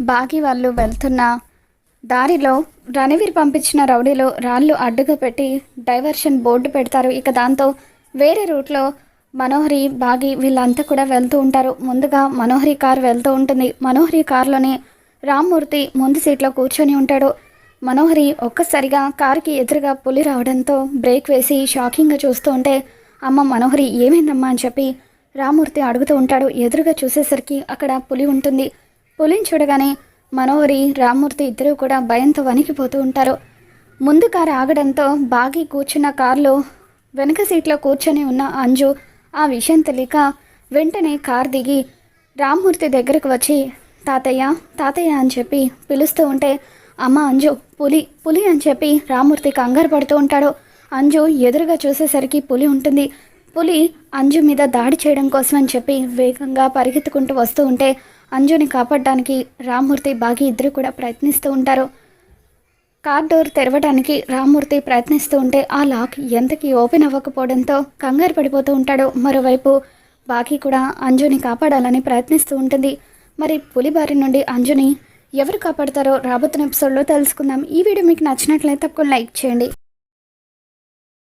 బాగి వాళ్ళు వెళ్తున్న. దారిలో రణవీర్ పంపించిన రౌడీలో రాళ్ళు అడ్డుగా పెట్టి డైవర్షన్ బోర్డు పెడతారు. ఇక దాంతో వేరే రూట్లో మనోహరి బాగి వీళ్ళంతా కూడా వెళ్తూ ఉంటారు. ముందుగా మనోహరి కార్ వెళ్తూ ఉంటుంది. మనోహరి కారులోనే రామ్మూర్తి ముందు సీట్లో కూర్చొని ఉంటాడు. మనోహరి ఒక్కసారిగా కారుకి ఎదురుగా పులి రావడంతో బ్రేక్ వేసి షాకింగ్గా చూస్తూ ఉంటే అమ్మ మనోహరి ఏమైందమ్మా అని చెప్పి రామ్మూర్తి అడుగుతూ ఉంటాడు. ఎదురుగా చూసేసరికి అక్కడ పులి ఉంటుంది. పులిని చూడగానే మనోహరి రామ్మూర్తి ఇద్దరూ కూడా భయంతో వణికిపోతూ ఉంటారు. ముందు కారు ఆగడంతో బాగి కూర్చున్న కారులో వెనక సీట్లో కూర్చొని ఉన్న అంజు ఆ విషయం తెలియక వెంటనే కారు దిగి రామ్మూర్తి దగ్గరకు వచ్చి తాతయ్య తాతయ్య అని చెప్పి పిలుస్తూ ఉంటే అమ్మ అంజు పులి పులి అని చెప్పి రామ్మూర్తి కంగారు పడుతూ ఉంటాడు. అంజు ఎదురుగా చూసేసరికి పులి ఉంటుంది. పులి అంజు మీద దాడి చేయడం కోసం అని చెప్పి వేగంగా పరిగెత్తుకుంటూ వస్తూ ఉంటే అంజుని కాపాడడానికి రామ్మూర్తి బాగి ఇద్దరు కూడా ప్రయత్నిస్తూ ఉంటారు. కార్ డోర్ తెరవడానికి రామ్మూర్తి ప్రయత్నిస్తూ ఉంటే ఆ లాక్ ఎంతకి ఓపెన్ అవ్వకపోవడంతో కంగారు పడిపోతూ ఉంటాడు. మరోవైపు బాకీ కూడా అంజుని కాపాడాలని ప్రయత్నిస్తూ ఉంటుంది. మరి పులి బారి నుండి అంజుని ఎవరు కాపాడతారో రాబోతున్న ఎపిసోడ్లో తెలుసుకుందాం. ఈ వీడియో మీకు నచ్చినట్లయితే తప్పకుండా లైక్ చేయండి.